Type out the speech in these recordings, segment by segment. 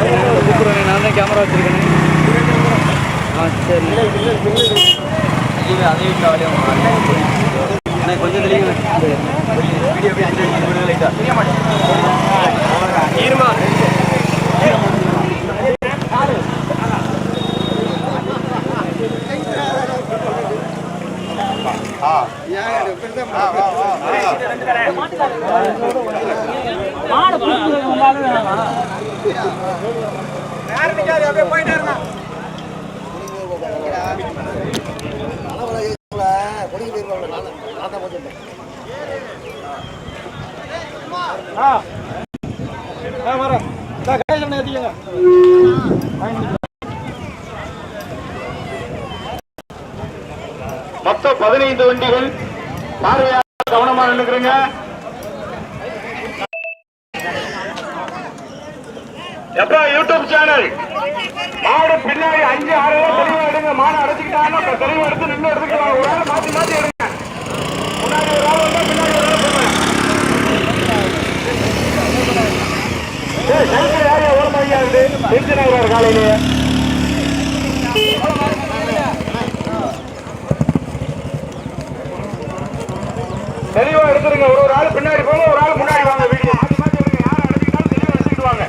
கூப்பிடுறேன் நானே கேமரா வச்சுருக்கேன் சரி. எனக்கு கொஞ்சம் தெரியுங்க ஆ வர கடையில் ஏற்றிக்கங்க மொத்தம் பதினைந்து வண்டிகள். பார்வையாளர் கவனமா நின்னுக்கிறீங்க. எப்பா யூடியூப் சேனல். மாடு பின்னாடி அஞ்சு ஆறு தெளிவா எடுங்க. மாடு அடைச்சிக்கிட்டாங்க தெளிவா எடுத்து நின்று எடுத்துக்கலாம். ஒரு ஆள் மாத்தி மாத்தி எடுங்க. முன்னாடி ஒரு ஆள் வந்தா பின்னாடி ஒரு ஆள் போங்க. சரி சைக்கிள் யாரையா ஓரமா ஐயா இருக்கு டென்ஷன் காலையிலேயே. தெளிவா எடுத்துருங்க. ஒரு ஒரு ஆள் பின்னாடி போங்க ஒரு ஆள் முன்னாடி வாங்க வீடியோ யார் எடுத்துக்கிட்டு வாங்க.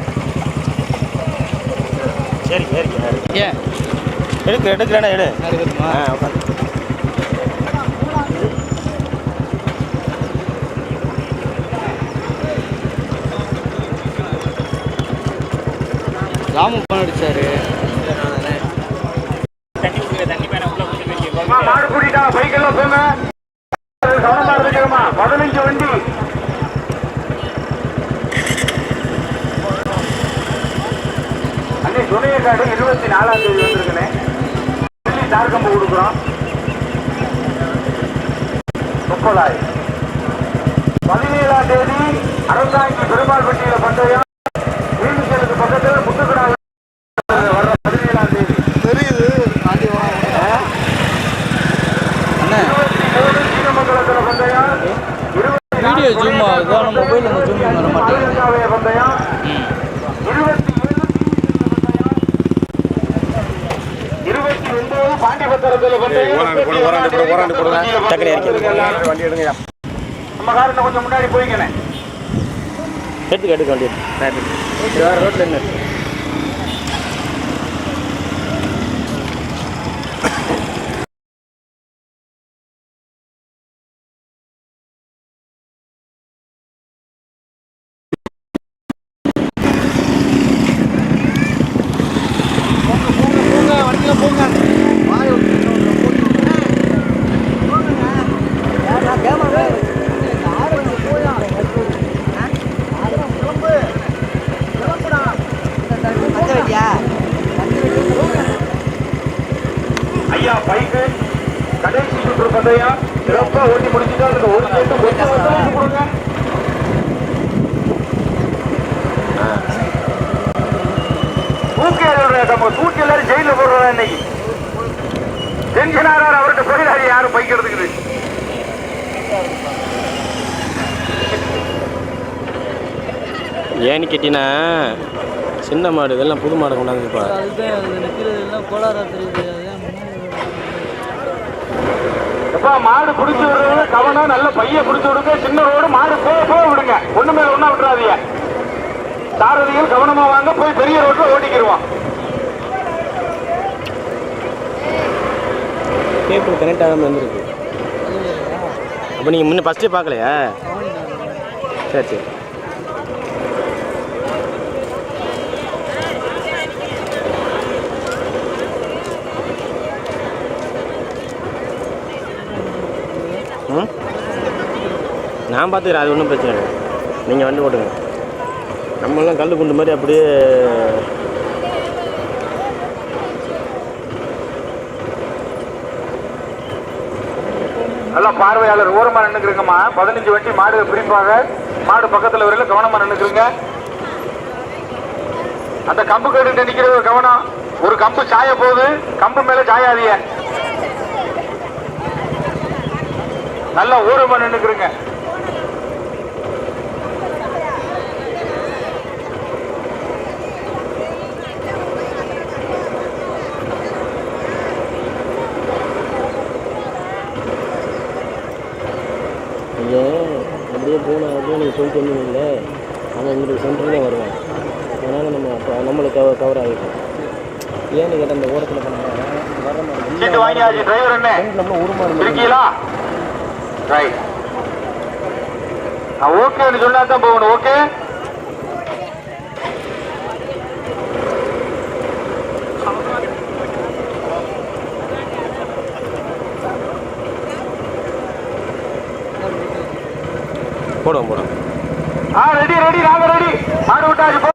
சரி சரி ஏன்? எடுக்க எடுக்கிறேன்னா எடு. ஆ உட்காந்து ராமு ஃபோன் அடிச்சாரு. டக்குனு இறக்கி வண்டி எடுங்க நம்ம காரத்தை கொஞ்சம் முன்னாடி போய்க்கணே எடுத்துக்க எடுக்க வண்டி ரோட்டில் என்ன பைக்கு கடைசி சுற்று பந்தயம். சிறப்பா ஓட்டி முடிச்சுட்டா அதுக்கு ஒரு சேர்த்து கொஞ்சம் ஒத்துழைப்பு கொடுங்க. நம்ம தூக்கி எல்லாரும் ஜெயில போடுறதா இன்னைக்கு? டென்ஷனாரார் அவர்கிட்ட போயிடாரு யாரும் பைக் எடுத்துக்கிட்டு ஏன்னு கேட்டினா சின்ன மாடு இதெல்லாம் புது மாடு எல்லாம் கோளாரா தெரியுது. இப்போ மாடு பிடிச்சி விடுறது கவனம் நல்ல பைய பிடிச்சி விடுங்க சின்ன ரோடு மாடு போக போக விடுங்க. ஒண்ணு மேல ஒண்ணா விட்டுறாதீங்க. சாரதிகள் கவனமா வாங்க போய் பெரிய ரோட்ல ஓட்டிக்கிருவோம். கேபிள் கனெக்ட் ஆகாமல் இருந்திருக்கு. அப்போ நீங்கள் முன்ன ஃபஸ்ட்டே பார்க்கலையா? சரி சரி. நான் பார்த்துக்கிறேன் அது ஒன்றும் பிரச்சனை இல்லை. நீங்கள் வண்டி ஓட்டுங்க. நம்மளாம் கல் குண்டு மாதிரி அப்படியே நல்லா பார்வையாளர் ஓரமாக நின்னுக்குறீங்கம்மா. பதினஞ்சு வண்டி மாடு பிரிப்பாக மாடு பக்கத்தில் வரையில கவனமாக நின்னுக்குறீங்க. அந்த கம்பு கேட்டு நிற்கிறது ஒரு கவனம். ஒரு கம்பு சாய போகுது. கம்பு மேலே சாயாதிய நல்லா ஓரமாக நின்னுக்குறீங்க ஐயா அப்படியே போனா அப்படியே நீங்கள் சொல்லிட்டு வந்தீங்கல்ல அவன் எங்களுக்கு சென்டர்லேயே வருவான் அதனால் நம்ம அப்போ நம்மளுக்கு கவர் கவர் ஆகிடும் ஏன்னு கேட்டால் அந்த ஓரத்தில் பண்ணால் வர சீட்டு வாங்கியாச்சு டிரைவர் என்ன நம்ம உருமாறு இருக்கீங்களா ரைட் ஓகேன்னு சொன்னா தான் போகணும் ஓகே போடுவோம் போடுவோம். ஆ ரெடி ரெடி நாங்க ரெடி மாடு விட்டாச்சு போ.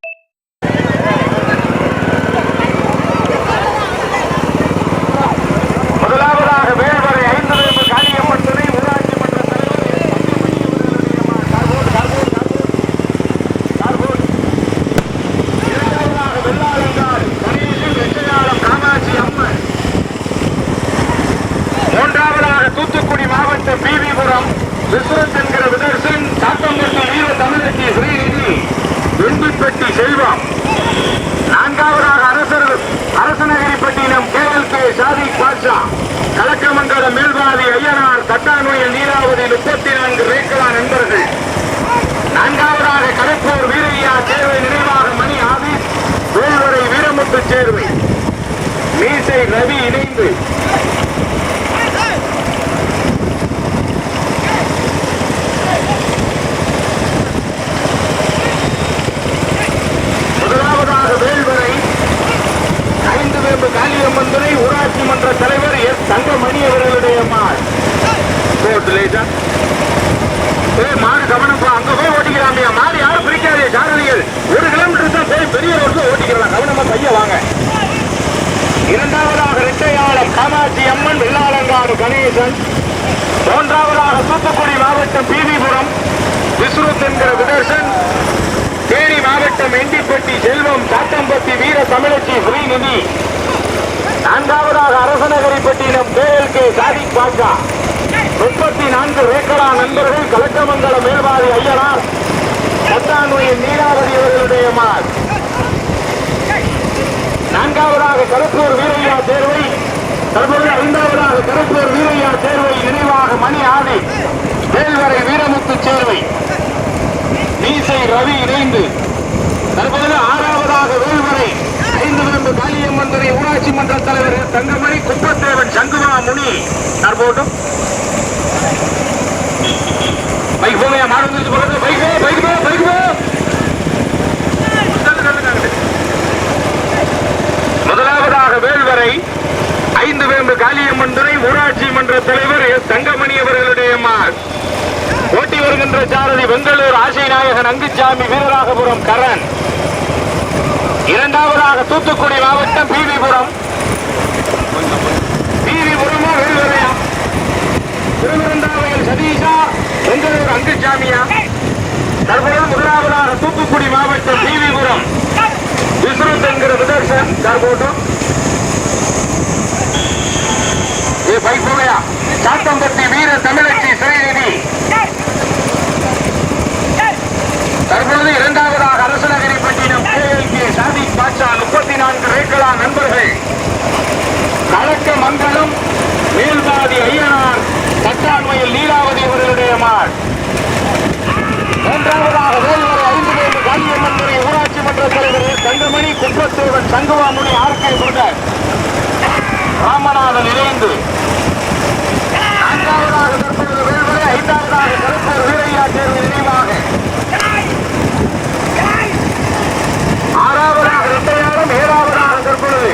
முதலாவதாக வேல்வரை ஐந்து வேம்பு காளியம்மன் துணை ஊராட்சி மன்ற தலைவர் கார்போர்டு, கார்போர்டு, கார்போர்டு. கார்போர்டு. இரண்டாவதாக வெள்ளாளங்கால் கணேசன் வெற்றியாளம் காமாட்சி அம்மன் மூன்றாவதாக தூத்துக்குடி மாவட்டம் பிவிபுரம் விஸ்வத் என்கிற விதர்சன் சாத்தம்பட்டி வீர தமிழச்சி ஸ்ரீநிதி வெண்பிப்பட்டி செல்வம் நான்காவதாக அரசர் அரசநகரிப்பட்டினம் கே எல் கே சாதி பாட்சா கலக்கமங்கலம் மேல்வாதி ஐயனார் தட்டாநோயில் நீராவதி முப்பத்தி நான்கு ரேக்கலா நண்பர்கள் நான்காவதாக கருப்பூர் வீரையா தேர்வை நினைவாக மணி ஆபீஸ் வேல்வரை வீரமுத்து சேர்வை மீசை ரவி இணைந்து முதலாவதாக வேல்வரை ஐந்து வேம்பு காளியம்மன் துணை ஊராட்சி மன்ற தலைவர் எஸ் தங்கமணி அவர்களுடைய மாள் போட்டு லேசா ஏய் மாடு கவனப்பா அங்க போய் ஓட்டிக்கலாமியா மாடு யாரும் பிடிக்காதே சாரதிகள் ஒரு கிலோமீட்டர் தான் போய் பெரிய ரோட்ல ஓட்டிக்கலாம் கவனமா பைய வாங்க இரண்டாவதாக இரட்டையாளம் காமாட்சி அம்மன் வெள்ளாளங்காடு கணேசன் மூன்றாவதாக தூத்துக்குடி மாவட்டம் பிவிபுரம் விஸ்ருத் என்கிற விதர்சன் தேனி மாவட்டம் எண்டிப்பட்டி செல்வம் சாத்தம்பட்டி வீர தமிழச்சி ஸ்ரீநிதி நான்காவதாக அரசநகரிப்பட்டினம் கேஎல்கே சாதிக் பாஷா முப்பத்தி நான்கு ரேக்கடா நண்பர்கள் கலக்கமங்கல மேல்வாதி ஐயனார் சத்தான்மையின் நீராவதி அவர்களுடைய மார் நான்காவதாக கருப்பூர் வீரையா தேர்வை தற்போது ஐந்தாவதாக கருப்பூர் வீரையா தேர்வை நினைவாக மணி ஆதி வேல்வரை வீரமுத்து சேர்வை. மீசை ரவி இணைந்து தற்போது ஆறாவதாக வேல்வரை ஐந்து விரும்பு காளியம்மன் துறை ஊராட்சி மன்ற தலைவர் தங்கமணி குப்பத்தேவன் சங்குமா முனி தற்போது பைக் போங்க மாடு வந்துருச்சு போகிறது பைக் போ பைக் போ பைக் போ. முதலாவதாக வேல்வரை ஐந்து வேம்பு காளியம்மன் துறை ஊராட்சி மன்ற தலைவர் தங்கமணி அவர்களுடைய மார். ஓட்டி வருகின்ற சாரதி பெங்களூர் ஆசை நாயகன் அங்குச்சாமி வீரராகபுரம் கரண். இரண்டாவதாக தூத்துக்குடி மாவட்டம் பிவிபுரம் பிவிபுரமா வேல்வரையா திருவிருந்தாவையில் சதீஷா பெங்களூர் அங்குசாமியா. தற்போது முதலாவதாக தூத்துக்குடி மாவட்டம் பிவிபுரம் விஸ்ருத் என்கிற பிரதர்ஷன் தற்போது ஏ பைக் சாத்தம்பட்டி வீர தமிழச்சி சிறைநிதி தற்பொழுது இரண்டாவதாக பாட்சா முப்பத்தி நான்கு ரேக்கலா நண்பர்கள் கலக்க மங்கலம் மேல்பாதி ஐயனார் தட்டாண்மையில் லீலாவதி அவர்களுடைய மாள் மூன்றாவதாக வேல்வரை ஐந்து பேர் காளியம்மன் துறை ஊராட்சி மன்ற தலைவர் தங்கமணி குற்றத்தேவன் சங்குவாமுனி ஆர்கே சுடர் ராமநாதன் இணைந்து நான்காவதாக தற்பொழுது வேல்வரை ஐந்தாவதாக கருப்பூர் வீரையா தேர்வு நினைவாக ஆறாவதாக இரட்டையாளம் ஏழாவதாக தற்பொழுது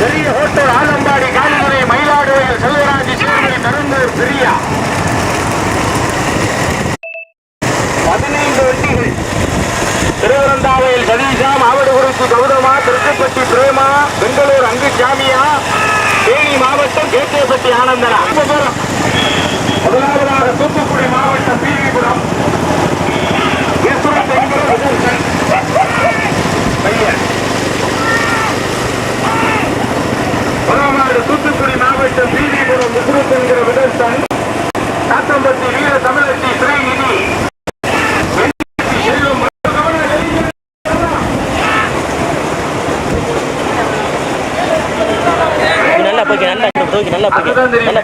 பெரிய ஹோட்டல் ஆலம்பாடி காலிமுறை மயிலாடுவையில் செல்வராஜ் பிரியா. பதினைந்து வண்டிகள். திருவரந்தாவையில் சதீஷா மாவட்டகுறிச்சி கௌதமா திருச்சிப்பட்டி பிரேமா பெங்களூர் அங்குச்சாமியா தேனி மாவட்டம் கேட்டேப்பட்டி ஆனந்தனா. முதலாவதாக தூத்துக்குடி மாவட்டம் பீவிபுரம் ஈஸ்வரன் என்கிற விதர்சன் பையன் முதலாவது தூத்துக்குடி மாவட்டம் பிவிபுரம் விசுருத் என்கிற விதர்சன் சாத்தம்பட்டி வீர தமிழச்சி ஸ்ரீநிதி செல்வம் நல்லா போய்க்க நல்லா போய்க்க நல்லா போய்க்க நல்லா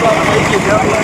vamos lá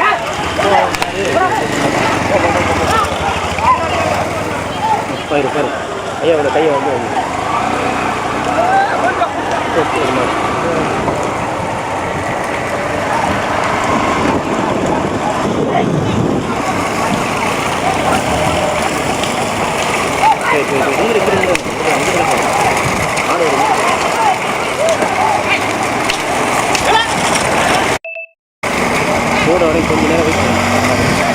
பாரு பாரு. ஐயா அவனை கையை வந்து வந்து. சரி, சரி, சரி. இங்கிட்டு, இங்கிட்டு, வரைக்கும் கொஞ்ச நேரம் வைக்கணும்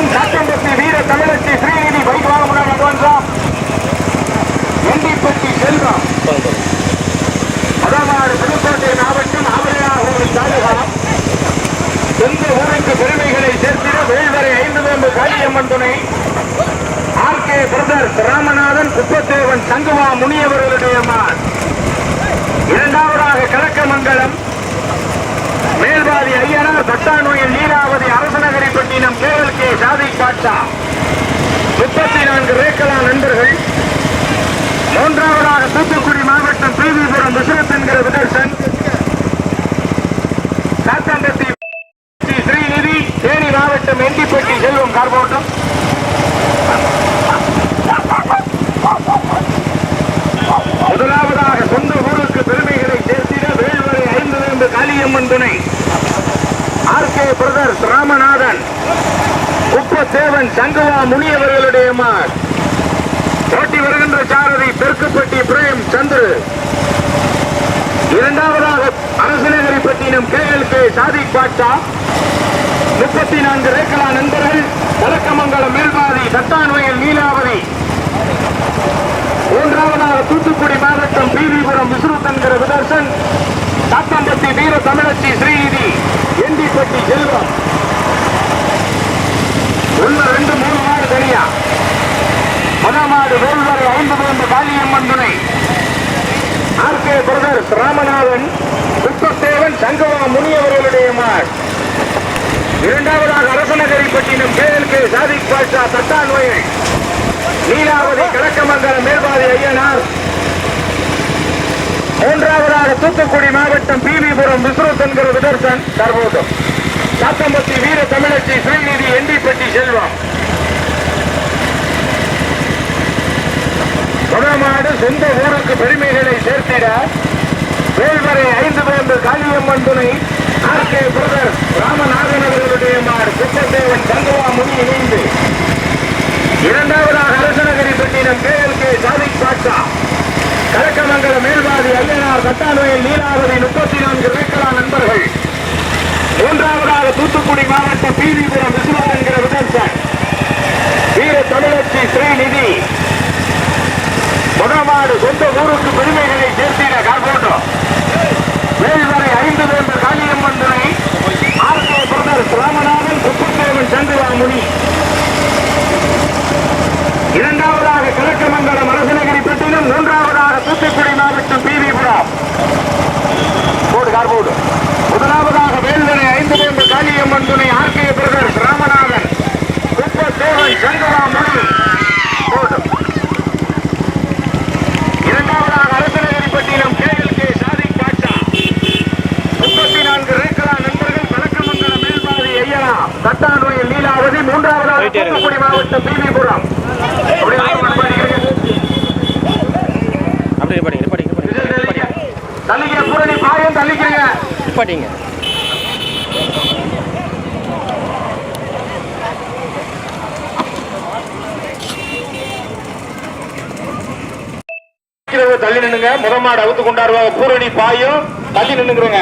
என்கிற சுதர்சன் வீர தமிழச்சி ஸ்ரீநிதி வைவாமுடன் அட்வான்ஸாம் எண்டிப்பட்டி செல்வம். அதவாறு புதுக்கோட்டை மாவட்டம் ஆவரையாகூர் தாலுகா. சொந்த ஊருக்கு பெருமைகளை சேர்த்திட வேல்வரை ஐந்து வேம்பு காளியம்மன் துணை. R K brothers Ramanathan Kuppathevan சங்குவா முனியவர்களுடைய மான். இரண்டாவதாக கலக்கமங்கலம். மேல்வாதி ஐயனார் பட்டாநோயில் லீலாவதி அரசு சாதிக் முப்பத்தி நான்கு ரேக்கலா நண்பர்கள் மூன்றாவதாக தூத்துக்குடி மாவட்டம் பிரிவிபுரம் விஸ்வத் என்கிற விதர்சன். சாத்தாம்பட்டி ஸ்ரீநிதி தேனி மாவட்டம் எண்டிப்பட்டி செல்வம் கார்போட்டம் முதலாவதாக சொந்த ஊருக்கு பெருமைகளை சேர்த்திட வேல்வரை ஐந்து வேம்பு காளியம்மன் துணை R K brothers Ramanathan Uppathevan சங்குவா முனியவர்களுடைய மார் ஓட்டி வருகின்ற சாரதி தெற்குப்பட்டி பிரேம் சந்திரு. இரண்டாவதாக Arasanagaripattinam K L K Sadiq Batcha முப்பத்தி நான்கு ரேக்கலா நண்பர்கள் வழக்கமங்கலம் மேல்பாதி சத்தான்வயல் நீலாவதி. மூன்றாவதாக தூத்துக்குடி மாவட்டம் பீவிபுரம் விஸ்ருத் விதர்சன். சாத்தம்பட்டி வீர தமிழச்சி ஸ்ரீநிதி எண்டிப்பட்டி செல்வம் உள்ள ரெண்டு மூணு மாடு தனியா மதமாடு வேல்வரை ஐந்து வேண்டு காளியம்மன் துணை R K brothers Ramanathan Kuppathevan சங்கவா முனியவர்களுடைய மார். இரண்டாவதாக Arasanagaripattinam K L K Sadiq Batcha Thattanvayal Neelavathi Kizhakkamangalam Melpathi Ayyanar. மூன்றாவதாக தூத்துக்குடி மாவட்டம் பிவிபுரம் விஸ்ருத் என்கிற விதர்சன் சர்வோதம். சாத்தம்பட்டி வீர தமிழச்சி ஸ்ரீநிதி எண்டிப்பட்டி செல்வம். குணமாடு சொந்த ஊருக்கு பெருமைகளை சேர்த்திட வேல்வரை ஐந்து வேம்பு காளியம்மன் துணை ஆர் கே பிரதர் ராமநாதன் அவர்களுடைய மாடு குப்பத்தேவன் தங்குவா முனி இணைந்து. இரண்டாவதாக Arasanagaripattinam K L K Sadiq Batcha கலக்கமங்கல மேல்வாதி ஐயனார் கட்டாநோயில் நீலாவதி முப்பத்தி நான்கு ரேக்கலா நண்பர்கள். மூன்றாவதாக தூத்துக்குடி மாவட்டம் பீதிபுரம் விஸ்வம் என்கிற விதர்சன் வீர தமிழச்சி ஸ்ரீநிதி. குணமாடு சொந்த ஊருக்கு பெருமைகளை சேர்த்திட கார்போட்டோம் வேல்வரை ஐந்து வேண்டு காளியம்மன் துணை. ஆர் ராமநாதன் பிரதர்ஸ் ராமநாதன் குப்பத்தேவன் சந்திரா முனி இரண்டாவதாக கிழக்கமங்கலம் அரசநகரிப்பட்டினம் மூன்றாவதாக தூத்துக்குடி மாவட்டம் பிவிபுரம் போடு கார் போடு. முதலாவதாக வேல்வரை ஐந்து வேண்டு காளியம்மன் துணை R K brothers Ramanathan Kuppathevan Chandra முனி போடு இரண்டாவதாக Arasanagaripattinam K L K Sadiq Batcha முப்பத்தி நான்கு ரேக்கலா நண்பர்கள் வழக்கமங்கல மேல்பாதி ஐயனா மூன்றாவதாக. தூத்துக்குடி மாவட்டம் அப்படியே. அப்படியே படிங்க படிங்க படிங்க தள்ளிக்க பூரணி பாயம் தள்ளிக்கிறீங்க. நிப்பாட்டிங்க நிக்கிறவங்க தள்ளி நின்னுங்க. முதமாடு அவுத்து கொண்டாடுவாங்க பூரணி பாயும் தள்ளி நின்னுங்கிறங்க